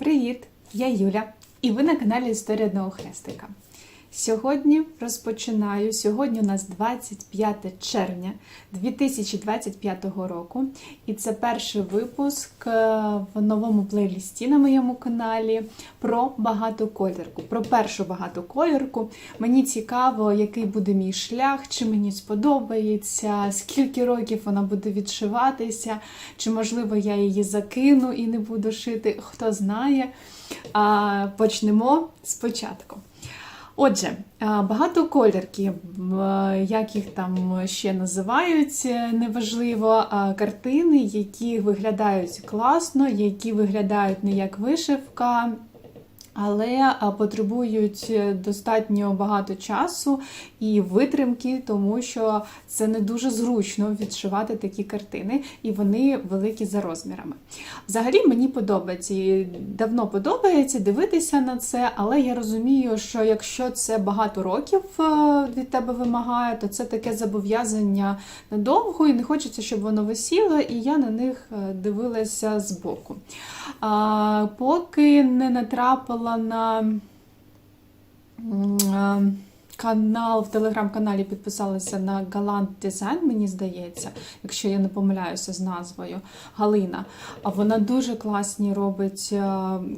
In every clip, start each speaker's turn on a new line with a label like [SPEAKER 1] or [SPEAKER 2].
[SPEAKER 1] Привіт! Я Юля, і ви на каналі Історія одного хрестика. Сьогодні розпочинаю. Сьогодні у нас 25 червня 2025 року, і це перший випуск е, в новому плейлісті на моєму каналі про багатоколірку. Про першу багатоколірку. Мені цікаво, який буде мій шлях, чи мені сподобається, скільки років вона буде відшиватися, чи можливо я її закину і не буду шити. Хто знає. Почнемо спочатку. Отже, а, багатоколірки, як їх там ще називають, е, неважливо, картини, які виглядають класно, які виглядають не як вишивка. Але потребують е, достатньо багато часу і витримки, тому що це не дуже зручно відшивати такі картини, і вони великі за розмірами. Взагалі мені подобається і давно подобається дивитися на це, але я розумію, що якщо це багато років е, від тебе вимагає, то це таке зобов'язання надовго, і не хочеться, щоб воно висіло, і я на них е, дивилася збоку. Поки не натрапила на м, е, канал в телеграм-каналі, підписалася на Galant Design, мені здається, якщо я не помиляюся з назвою Галина. А вона дуже класні робить е,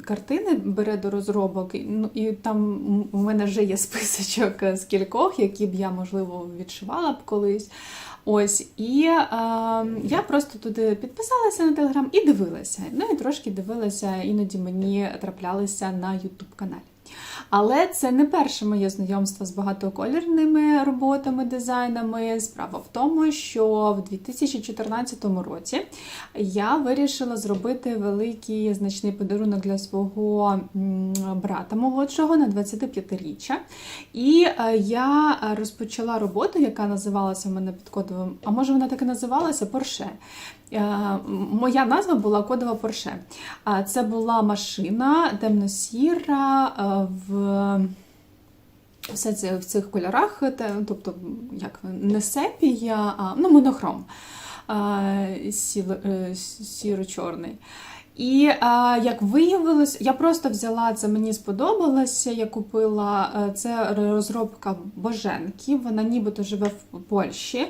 [SPEAKER 1] картини, бере до розробок. Ну, і там у мене вже є списочок е, з кількох, які б я, можливо, відшивала б колись. Ось, і е, я просто туди підписалася на телеграм і дивилася. Ну і трошки дивилася, іноді мені траплялися на Ютуб каналі. Але це не перше моє знайомство з багатоколірними роботами, дизайнами. Справа в тому, що в 2014 році я вирішила зробити великий значний подарунок для свого брата молодшого на 25-річчя. І е, я розпочала роботу, яка називалася в мене під кодовим, а може вона так і називалася Порше. Е, Моя назва була кодова Порше. Це була машина темно-сіра е, в. Все це в цих кольорах, тобто як не сепія, а ну, монохром е, сіро-чорний. І як виявилось, я просто взяла це, мені сподобалося. Я купила е, це розробка Боженки. Вона нібито живе в Польщі.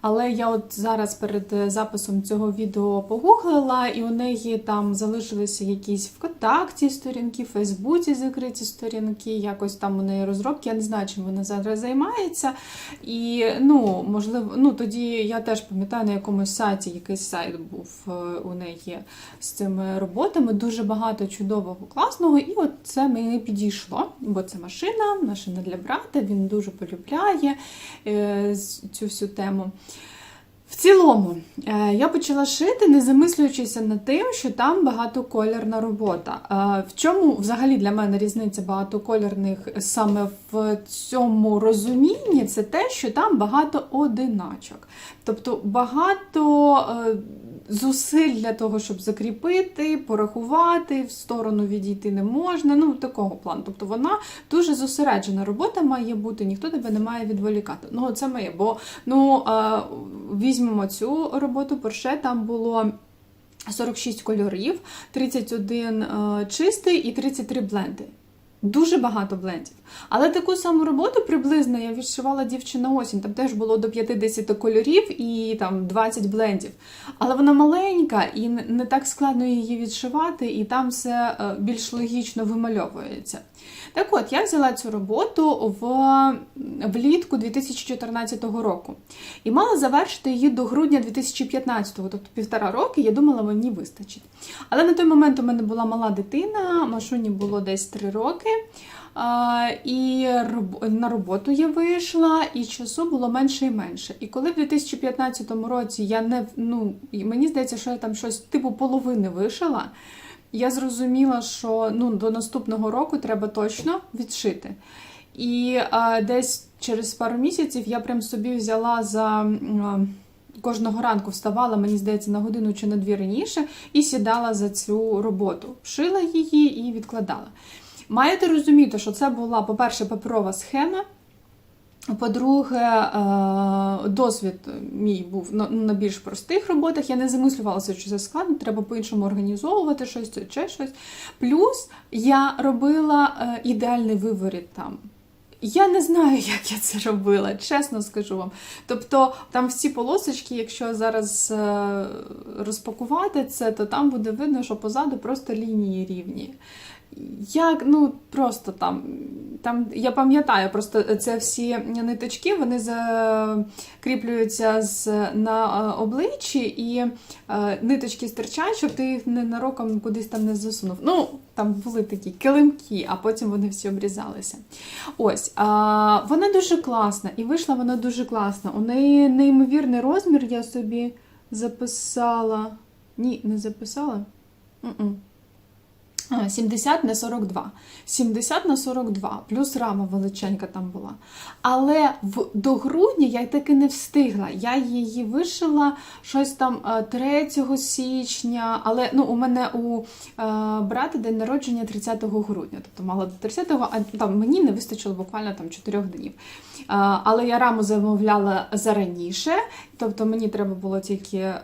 [SPEAKER 1] Але я от зараз перед е, записом цього відео погуглила, і у неї там залишилися якісь ВКонтакті сторінки, в Фейсбуці закриті сторінки, якось там у неї розробки. Я не знаю, чим вона зараз займається. І ну, можливо, ну тоді я теж пам'ятаю на якомусь сайті, якийсь сайт був е, у неї з цими роботами. Дуже багато чудового, класного, і от це мені підійшло, бо це машина, машина для брата. Він дуже полюбляє е, цю всю тему. В цілому, е, я почала шити, не замислюючися над тим, що там багатоколірна робота. Е, В чому взагалі для мене різниця багатоколірних саме в цьому розумінні, це те, що там багато одиначок. Тобто багато е, зусиль для того, щоб закріпити, порахувати, в сторону відійти не можна. Ну, такого плану. Тобто вона дуже зосереджена робота має бути, ніхто тебе не має відволікати. Ну, це моє, бо ну, візьмемо цю роботу Порше, там було. 46 кольорів, 31 е, чистий і 33 бленди. Дуже багато блендів. Але таку саму роботу приблизно я відшивала дівчина осінь. Там теж було до 50 кольорів і там 20 блендів. Але вона маленька і не так складно її відшивати, і там все е, більш логічно вимальовується. Так от, я взяла цю роботу в, влітку 2014 року і мала завершити її до грудня 2015, тобто півтора роки, я думала, мені вистачить. Але на той момент у мене була мала дитина, Машуні було десь 3 роки. А, і на роботу я вийшла, і часу було менше і менше. І коли в 2015 році я не ну, мені здається, що я там щось типу половини вишила, я зрозуміла, що ну, до наступного року треба точно відшити. І а, десь через пару місяців я прям собі взяла за. Кожного ранку вставала, мені здається, на годину чи на дві раніше, і сідала за цю роботу. Шила її і відкладала. Маєте розуміти, що це була, по-перше, паперова схема, По-друге, е, досвід мій був на, більш простих роботах. Я не замислювалася, що це складно, треба по-іншому організовувати щось чи щось. Плюс я робила е, ідеальний виворіт там. Я не знаю, як я це робила, чесно скажу вам. Тобто, там всі полосочки, якщо зараз е, розпакувати це, то там буде видно, що позаду просто лінії рівні. Як, ну просто там, там я пам'ятаю, просто це всі ниточки, вони закріплюються з, на е, обличчі, і е, ниточки стирчать, щоб ти їх ненароком кудись там не засунув. Ну, там були такі килимки, а потім вони всі обрізалися. Ось, а, вона дуже класна, і вийшла вона дуже класна. У неї неймовірний розмір, я собі записала. Ні, не записала. М-м. А, 70 на 42. 70 на 42, плюс рама величенька там була. Але в, до грудня я таки не встигла. Я її вишила щось там е, 3 січня, але ну, у мене у е, брата день народження 30 грудня, тобто мала до 30-го, а там мені не вистачило буквально там 4 днів. Е, але я раму замовляла зараніше, тобто мені треба було тільки е,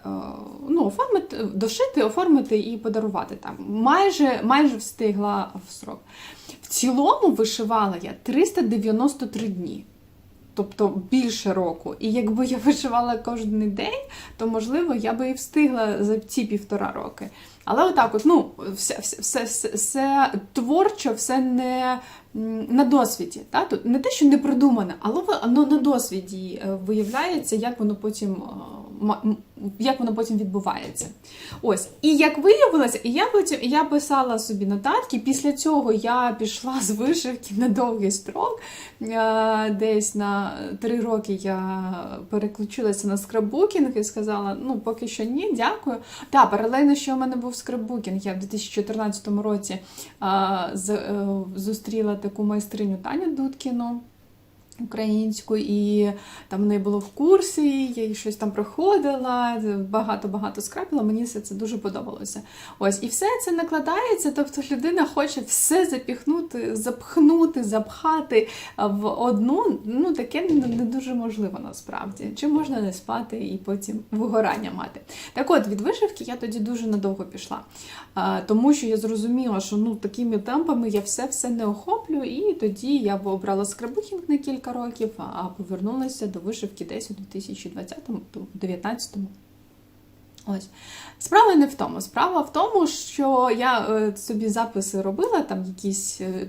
[SPEAKER 1] ну, оформити, дошити, оформити і подарувати там. Майже, майже встигла в срок. В цілому вишивала я 393 дні. Тобто більше року. І якби я вишивала кожен день, то можливо я би і встигла за ці півтора роки. Але отак, от, ну, все, все, все, все, творчо, все не на досвіді. Та? Тут не те, що не продумане, але воно на досвіді е, виявляється, як воно потім. е, Як воно потім відбувається. Ось. І як виявилося, і я потім я писала собі нотатки. Після цього я пішла з вишивки на довгий строк. Е, Десь на три роки я переключилася на скраббукінг і сказала: ну, поки що ні, дякую. Та, паралельно, що у мене був скраббукінг, я в 2014 році а, з, а, зустріла таку майстриню Таню Дудкіну. Українську, і там в неї було в курсі, я щось там проходила, багато-багато скрапила, мені все це дуже подобалося. Ось, і все це накладається, тобто людина хоче все запіхнути, запхнути, запхати в одну. Ну, таке не не дуже можливо насправді. Чи можна не спати і потім вигорання мати? Так от, від вишивки я тоді дуже надовго пішла, тому що я зрозуміла, що ну, такими темпами я все-все не охоплю, і тоді я обрала скрабухінг на кілька років, а повернулася до вишивки десь у 2020-2019. Ось. Справа не в тому. Справа в тому, що я е, собі записи робила, там якісь е,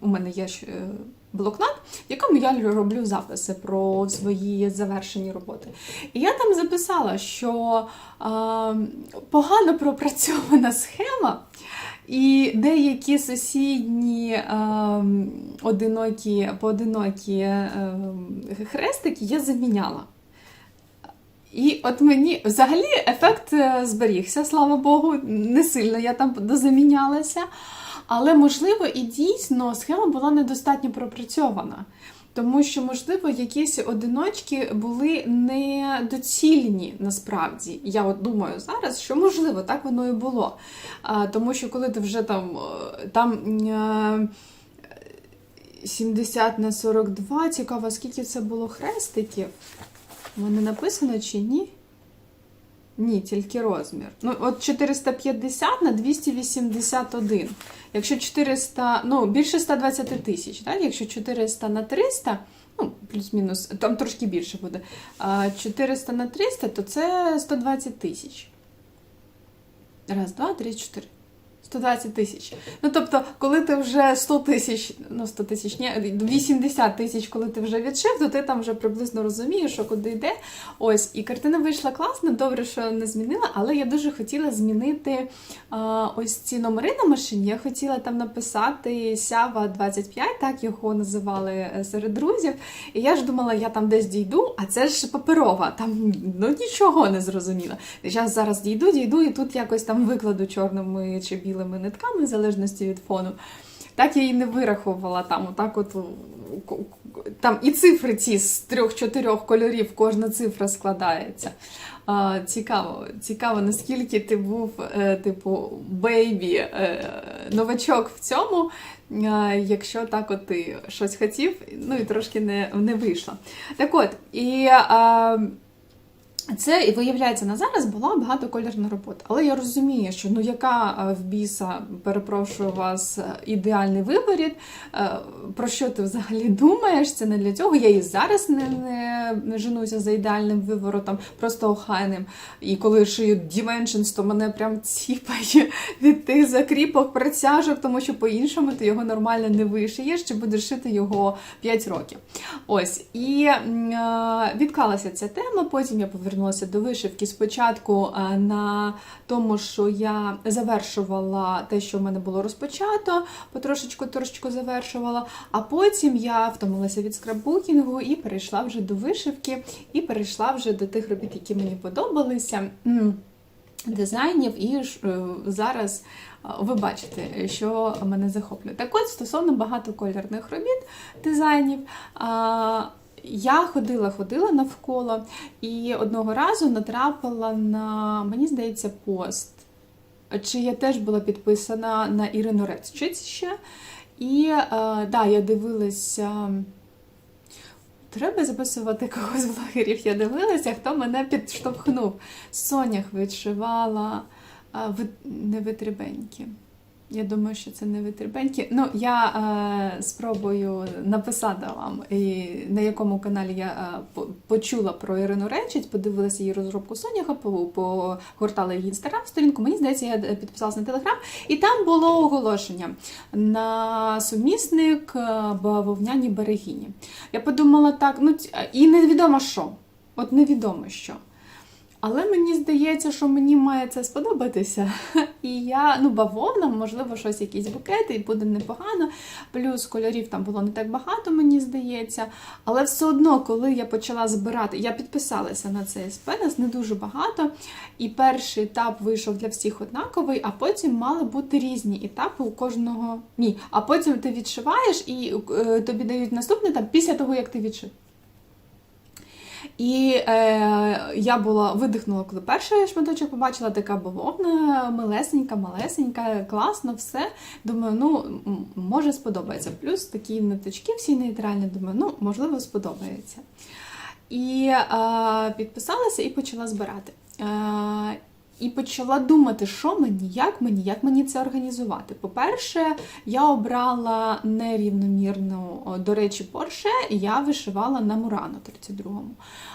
[SPEAKER 1] у мене є е, блокнот, в якому я роблю записи про свої завершені роботи. І я там записала, що е, погано пропрацьована схема. І деякі сусідні е, одинокі, поодинокі е, хрестики я заміняла. І от мені взагалі ефект е, зберігся, слава Богу, не сильно я там дозамінялася. Але, можливо, і дійсно схема була недостатньо пропрацьована. Тому що, можливо, якісь одиночки були недоцільні насправді. Я от думаю зараз, що можливо так воно і було. А, тому що коли ти вже там, е, там е, 70 на 42, цікаво, скільки це було хрестиків. Мене написано чи ні? Ні, тільки розмір. Ну, от 450 на 281. Якщо 400, ну, більше 120 тисяч, так? Якщо 400 на 300, ну, плюс-мінус, там трошки більше буде. А 400 на 300, то це 120 тисяч. Раз, два, три, чотири. 120 тисяч. Ну, тобто, коли ти вже 100 тисяч, ну 100 тисяч, ні, 80 тисяч, коли ти вже відшив, то ти там вже приблизно розумієш, що куди йде. Ось, і картина вийшла класна, добре, що не змінила, але я дуже хотіла змінити а, ось ці номери на машині. Я хотіла там написати Сява 25, так його називали е, серед друзів. І я ж думала, я там десь дійду, а це ж паперова, там ну нічого не зрозуміла. Я зараз дійду, дійду, і тут якось там викладу чорними чи білими нитками, в залежності від фону. Так я і не вирахувала там, отак от там і цифри ці з трьох-чотирьох кольорів, кожна цифра складається. А, цікаво, цікаво, наскільки ти був, е, типу, бейбі е, новачок в цьому, якщо так от ти щось хотів, ну і трошки не, не вийшло. Так от, і. Е, це і виявляється на зараз була багатоколірна робота. Але я розумію, що ну яка е, в біса, перепрошую вас, е, ідеальний виворіт, е, про що ти взагалі думаєш? Це не для цього. Я і зараз не, не, не женуся за ідеальним виворотом, просто охайним. І коли шию Dimensions, то мене прям ціпає від тих закріпок, притяжок, тому що по-іншому ти його нормально не вишиєш, чи будеш шити його 5 років. Ось. І е, відклалася ця тема, потім я повернулася до вишивки спочатку е, на тому, що я завершувала те, що в мене було розпочато, потрошечку трошечку завершувала, а потім я втомилася від скраббукінгу і перейшла вже до вишивки, і перейшла вже до тих робіт, які мені подобалися. Дизайнів, і е, зараз е, ви бачите, що мене захоплює. Так от, стосовно багатокольорних робіт дизайнів, я ходила, ходила навколо і одного разу натрапила на, мені здається, пост. Чи я теж була підписана на Ірину Рецчиць ще. І е, да, я дивилася. Треба записувати когось з блогерів. Я дивилася, хто мене підштовхнув. Сонях відшивала а, ви- не витребенькі. Я думаю, що це не витребенькі. Ну, я е, спробую написати вам, і на якому каналі я е, почула про Ірину Речить, подивилася її розробку Соняха, погортала її інстаграм сторінку. Мені здається, я е, підписалася на телеграм, і там було оголошення на сумісник е, бавовняні берегині. Я подумала так, ну і невідомо що. От невідомо що. Але мені здається, що мені має це сподобатися. І я, ну, бавовна, можливо, щось, якісь букети, і буде непогано. Плюс кольорів там було не так багато, мені здається. Але все одно, коли я почала збирати, я підписалася на цей спенес, не дуже багато. І перший етап вийшов для всіх однаковий, а потім мали бути різні етапи у кожного. Ні. А потім ти відшиваєш і е, тобі дають наступний етап після того, як ти відшив. І е, я була видихнула, коли перший шматочок побачила, така бавовна, милесенька, малесенька, класно, все. Думаю, ну може сподобається. Плюс такі ниточки всі нейтральні, думаю, ну можливо, сподобається. І е, підписалася і почала збирати. Е, і почала думати, що мені, як мені, як мені це організувати. По-перше, я обрала нерівномірну, до речі, Порше, я вишивала на Мурано 32-му.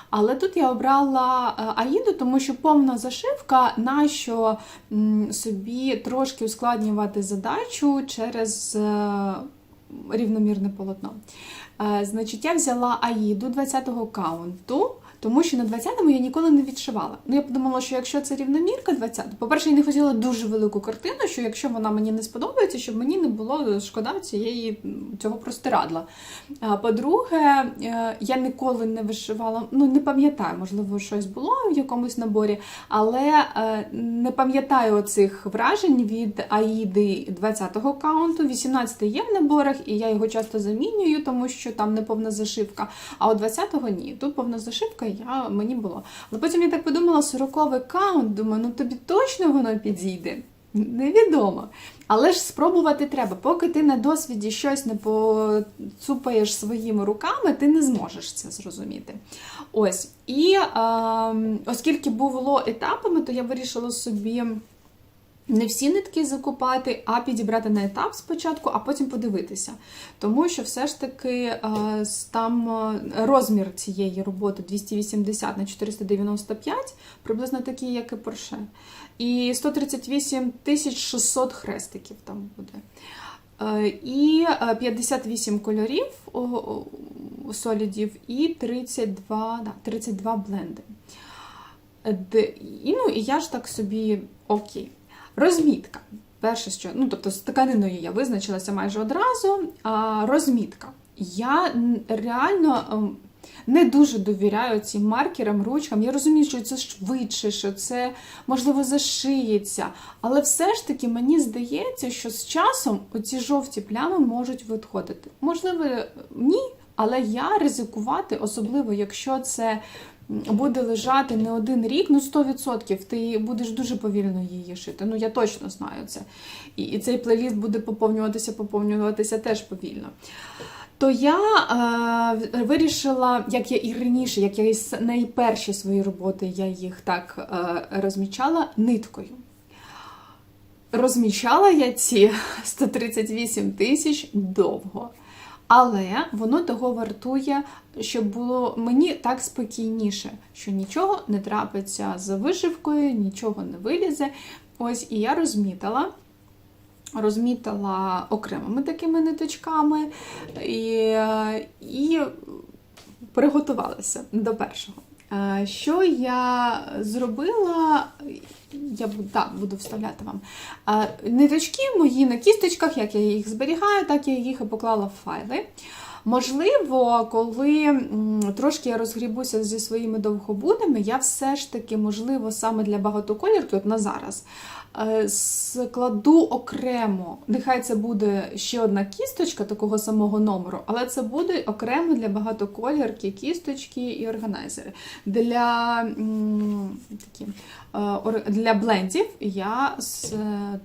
[SPEAKER 1] Але тут я обрала е, Аїду, тому що повна зашивка, на що собі трошки ускладнювати задачу через е, рівномірне полотно. Е, Значить, я взяла Аїду 20-го каунту. Тому що на 20-му я ніколи не відшивала. Ну, я подумала, що якщо це рівномірка 20, по-перше, я не хотіла дуже велику картину, що якщо вона мені не сподобається, щоб мені не було шкода цієї цього простирадла. А по-друге, е, я ніколи не вишивала, ну не пам'ятаю, можливо, щось було в якомусь наборі, але е, не пам'ятаю оцих вражень від Аїди 20-го каунту. 18-й є в наборах, і я його часто замінюю, тому що там не повна зашивка. А от 20-го ні. Тут повна зашивка, я, мені було. Але потім я так подумала, 40-й каунт, думаю, ну тобі точно воно підійде. Невідомо. Але ж спробувати треба. Поки ти на досвіді щось не поцупаєш своїми руками, ти не зможеш це зрозуміти. Ось. І е, оскільки було етапами, то я вирішила собі. Не всі нитки закупати, а підібрати на етап спочатку, а потім подивитися. Тому що все ж таки е, там е, розмір цієї роботи 280 на 495, приблизно такий, як і Порше. І 138 600 хрестиків там буде. Е, І е, 58 кольорів солідів і 32, да, 32 бленди. І, ну, і я ж так собі окей. Розмітка. Перше, що, ну, тобто з тканиною я визначилася майже одразу. А розмітка. Я реально ем, не дуже довіряю цим маркерам, ручкам. Я розумію, що це швидше, що це можливо зашиється. Але все ж таки мені здається, що з часом оці жовті плями можуть відходити. Можливо, ні, але я ризикувати, особливо якщо це буде лежати не один рік, ну 100%, ти будеш дуже повільно її шити. Ну я точно знаю це. І, і цей плейліст буде поповнюватися, поповнюватися теж повільно. То я е, вирішила, як я і раніше, як я і найперші свої роботи, я їх так е, розмічала ниткою. Розмічала я ці 138 тисяч довго. Але воно того вартує, щоб було мені так спокійніше, що нічого не трапиться з вишивкою, нічого не вилізе. Ось і я розмітила. Розмітила окремими такими ниточками і, і приготувалася до першого. Е, Що я зробила? Я буду, буду вставляти вам. Е, Ниточки мої на кісточках, як я їх зберігаю, так я їх і поклала в файли. Можливо, коли трошки я розгрібуся зі своїми довгобудами, я все ж таки, можливо, саме для багатоколірки, от на зараз, складу окремо. Нехай це буде ще одна кісточка такого самого номеру, але це буде окремо для багатоколірки, кісточки і органайзери. Для, такі, е, для блендів я е,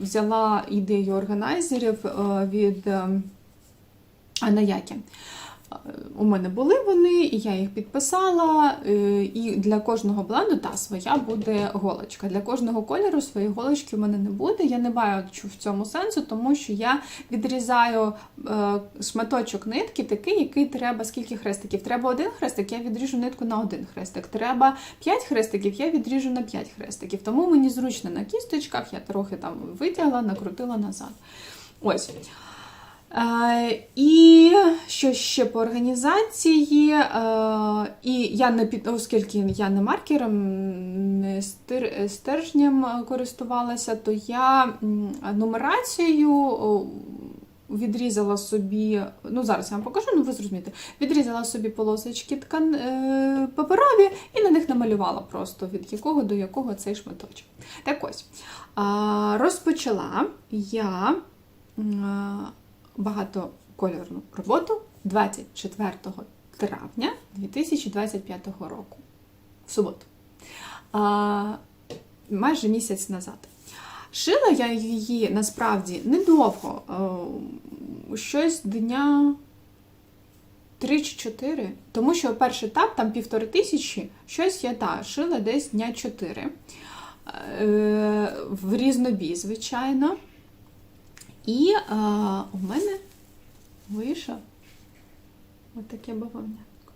[SPEAKER 1] взяла ідею органайзерів е, від. е, Анаякі. Е, У мене були вони, і я їх підписала. е, І для кожного бленду та своя буде голочка. Для кожного кольору своєї голочки в мене не буде. Я не бачу в цьому сенсу, тому що я відрізаю е, шматочок нитки, такий, який треба. Скільки хрестиків? Треба один хрестик, я відріжу нитку на один хрестик. Треба 5 хрестиків, я відріжу на 5 хрестиків. Тому мені зручно на кісточках, я трохи там витягла, накрутила назад. Ось. Е, І що ще по організації? Е, І я не під, оскільки я не маркером, не стержнем користувалася, то я нумерацією відрізала собі, ну зараз я вам покажу, ну ви зрозумієте, відрізала собі полосочки ткан е, паперові і на них намалювала просто від якого до якого цей шматочок. Так ось, розпочала я. Багатокольорну роботу 24 травня 2025 року. В суботу. А, майже місяць назад. Шила я її насправді недовго, а, щось дня 3 чи 4, тому що перший етап там півтори тисячі, щось я та, шила десь дня 4. Е, в різнобій, звичайно. І е, у мене вийшов отаке бавовнятко.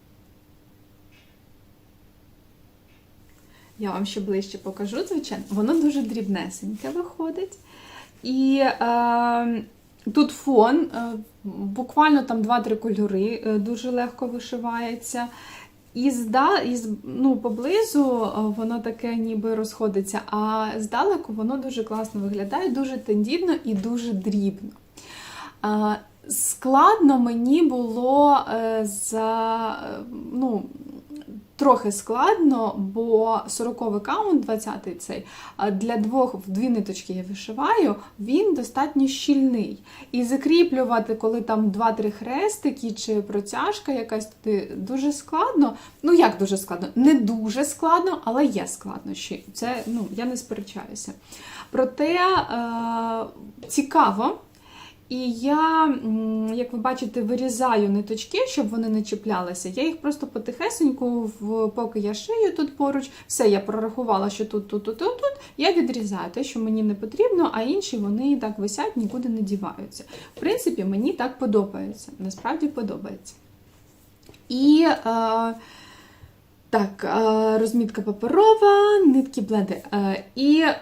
[SPEAKER 1] Я вам ще ближче покажу, звичайно. Воно дуже дрібнесеньке виходить. І е, тут фон, е, буквально там 2-3 кольори, дуже легко вишивається. І зда, і ну, поблизу е, воно таке ніби розходиться, а здалеку воно дуже класно виглядає, дуже тендітно і дуже дрібно. А, Складно мені було е, за е, ну, трохи складно, бо 40 каунт, 20-й цей, для двох в дві ниточки я вишиваю, він достатньо щільний. І закріплювати, коли там 2-3 хрестики чи протяжка якась туди дуже складно. Ну як дуже складно? Не дуже складно, але є складнощі. Це ну, я не сперечаюся. Проте е- цікаво. І я, як ви бачите, вирізаю ниточки, щоб вони не чіплялися. Я їх просто потихесеньку, поки я шию тут поруч, все, я прорахувала, що тут, тут, тут, тут, тут. Я відрізаю те, що мені не потрібно, а інші вони так висять, нікуди не діваються. В принципі, мені так подобається. Насправді подобається. І е, так, е, розмітка паперова, нитки бленди. Е, і е,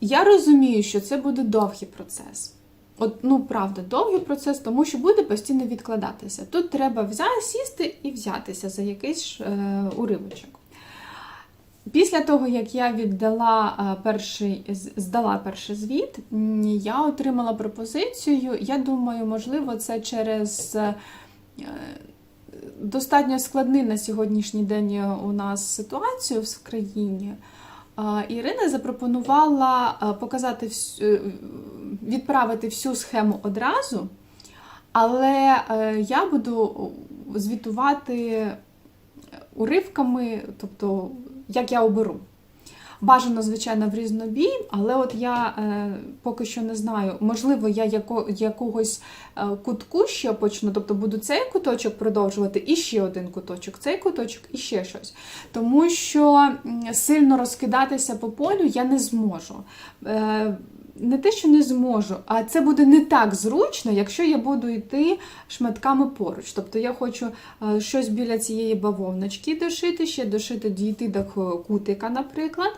[SPEAKER 1] я розумію, що це буде довгий процес. От, ну, правда, довгий процес, тому що буде постійно відкладатися. Тут треба взяти, сісти і взятися за якийсь е, уривочок. Після того, як я віддала е, перший, здала перший звіт, я отримала пропозицію. Я думаю, можливо, це через е, достатньо складний на сьогоднішній день у нас ситуацію в країні. Ірина запропонувала показати всю, відправити всю схему одразу, але е, я буду звітувати уривками, тобто як я оберу. Бажано, звичайно, в різнобій, але от я е, поки що не знаю. Можливо, я яко, якогось е, кутку ще почну, тобто буду цей куточок продовжувати, і ще один куточок, цей куточок і ще щось. Тому що сильно розкидатися по полю я не зможу. Е, не те, що не зможу, а це буде не так зручно, якщо я буду йти шматками поруч. Тобто я хочу е, щось біля цієї бавовночки дошити, ще дошити дійти до кутика, наприклад.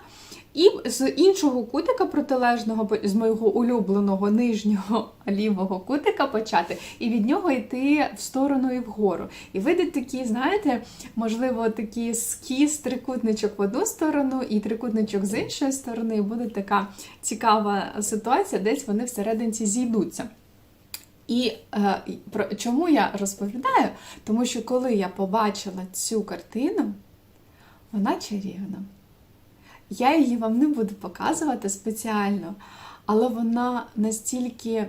[SPEAKER 1] І з іншого кутика протилежного, з моєго улюбленого нижнього лівого кутика почати, і від нього йти в сторону і вгору. І вийде такі, знаєте, можливо, такий скіз, трикутничок в одну сторону і трикутничок з іншої сторони, і буде така цікава ситуація, десь вони всерединці зійдуться. І е, про чому я розповідаю? Тому що коли я побачила цю картину, вона чарівна. Я її вам не буду показувати спеціально, але вона настільки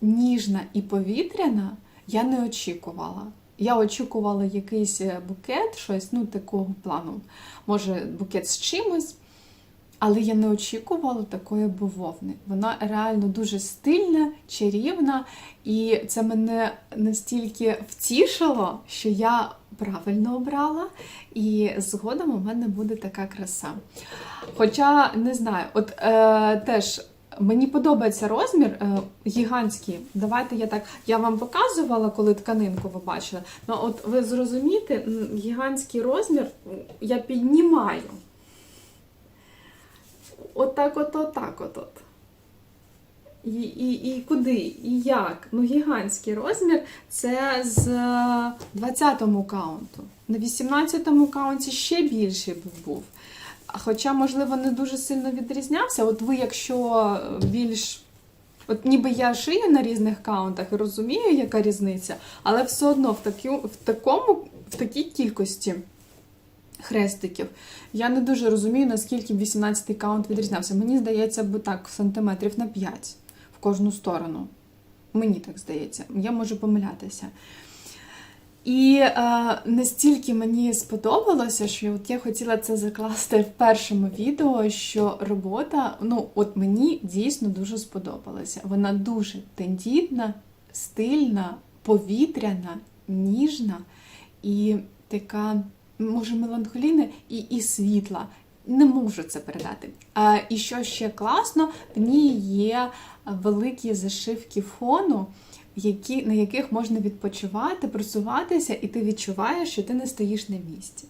[SPEAKER 1] ніжна і повітряна, я не очікувала. Я очікувала якийсь е, букет, щось ну, такого плану, може, букет з чимось. Але я не очікувала такої бавовни. Вона реально дуже стильна, чарівна, і це мене настільки втішило, що я правильно обрала, і згодом у мене буде така краса. Хоча не знаю, от е, теж. Мені подобається розмір е, гігантський. Давайте я так. Я вам показувала, коли тканинку ви бачили. Ну, от ви зрозумієте, гігантський розмір я піднімаю. Отак, от, отак, от, от. І, і, і куди? І як? Ну, гігантський розмір це з 20-му каунту. На 18-му каунті ще більший був. Хоча, можливо, не дуже сильно відрізнявся. От ви, якщо більш. От ніби я шию на різних каунтах і розумію, яка різниця, але все одно в, такі, в, такому, в такій кількості хрестиків. Я не дуже розумію, наскільки 18-й каунт відрізнявся. Мені здається, бо так, сантиметрів на 5 в кожну сторону. Мені так здається, я можу помилятися. І е, настільки мені сподобалося, що от я хотіла це закласти в першому відео, що робота, ну, от мені дійсно дуже сподобалася. Вона дуже тендітна, стильна, повітряна, ніжна і така, може, меланхолійна і, і світла. Не можу це передати. А, і що ще класно, в ній є великі зашивки фону, які, на яких можна відпочивати, просуватися, і ти відчуваєш, що ти не стоїш на місці.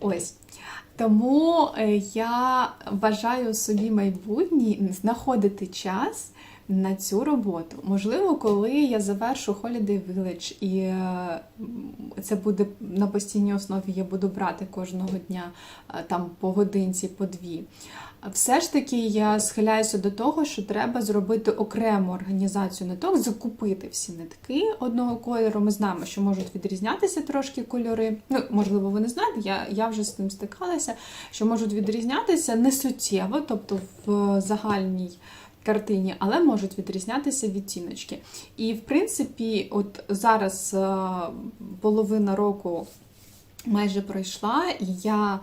[SPEAKER 1] Ось. Тому е, я бажаю собі майбутній знаходити час на цю роботу. Можливо, коли я завершу Holiday Village і е, це буде на постійній основі, я буду брати кожного дня е, там по годинці, по дві. Все ж таки я схиляюся до того, що треба зробити окрему організацію ниток, закупити всі нитки одного кольору. Ми знаємо, що можуть відрізнятися трошки кольори. Ну, можливо, ви не знаєте, я, я вже з тим стикалася, що можуть відрізнятися не суттєво, тобто в загальній картині, але можуть відрізнятися відтіночки. І, в принципі, от зараз е, половина року майже пройшла, і я е,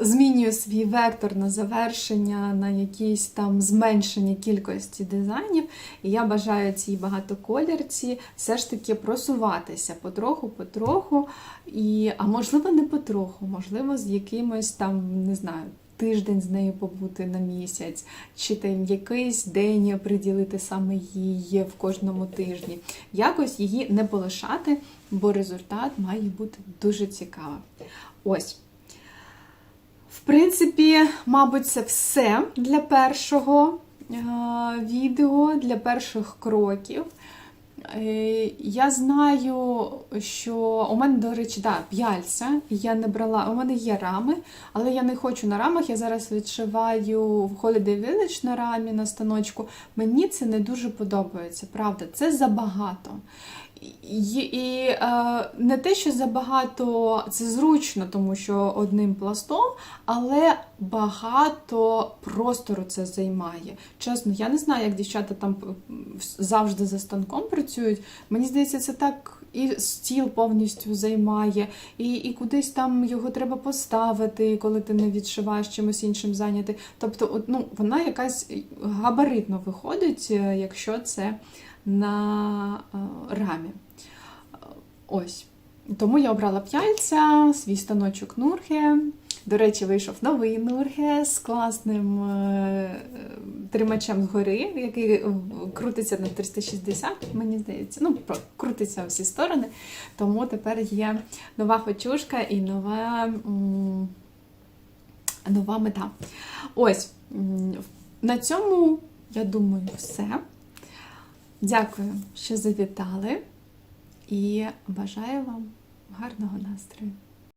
[SPEAKER 1] змінюю свій вектор на завершення, на якісь там зменшення кількості дизайнів. І я бажаю цій багатоколірці все ж таки просуватися потроху-потроху. І, а можливо, не потроху, можливо, з якимось там, не знаю. Тиждень з нею побути на місяць, чи там якийсь день приділити саме їй в кожному тижні. Якось її не полишати, бо результат має бути дуже цікавим. Ось. В принципі, мабуть, це все для першого е, відео, для перших кроків. Е, Я знаю, що у мене, до речі, да, п'яльця. Я не брала, у мене є рами, але я не хочу на рамах. Я зараз відшиваю в Holiday Village на рамі на станочку. Мені це не дуже подобається, правда, це забагато. І, і е, не те, що забагато це зручно, тому що одним пластом, але багато простору це займає. Чесно, я не знаю, як дівчата там завжди за станком працюють. Мені здається, це так і стіл повністю займає, і, і кудись там його треба поставити, коли ти не відшиваєш чимось іншим зайняти. Тобто, ну, вона якась габаритно виходить, е, якщо це на е, рамі. Ось. Тому я обрала п'яльця, свій станочок Нурге. До речі, вийшов новий Нурге з класним е, е, тримачем згори, який крутиться на 360, мені здається. Ну, крутиться в всі сторони. Тому тепер є нова хочушка і нова, нова мета. Ось. На цьому, я думаю, все. Дякую, що завітали, і бажаю вам гарного настрою.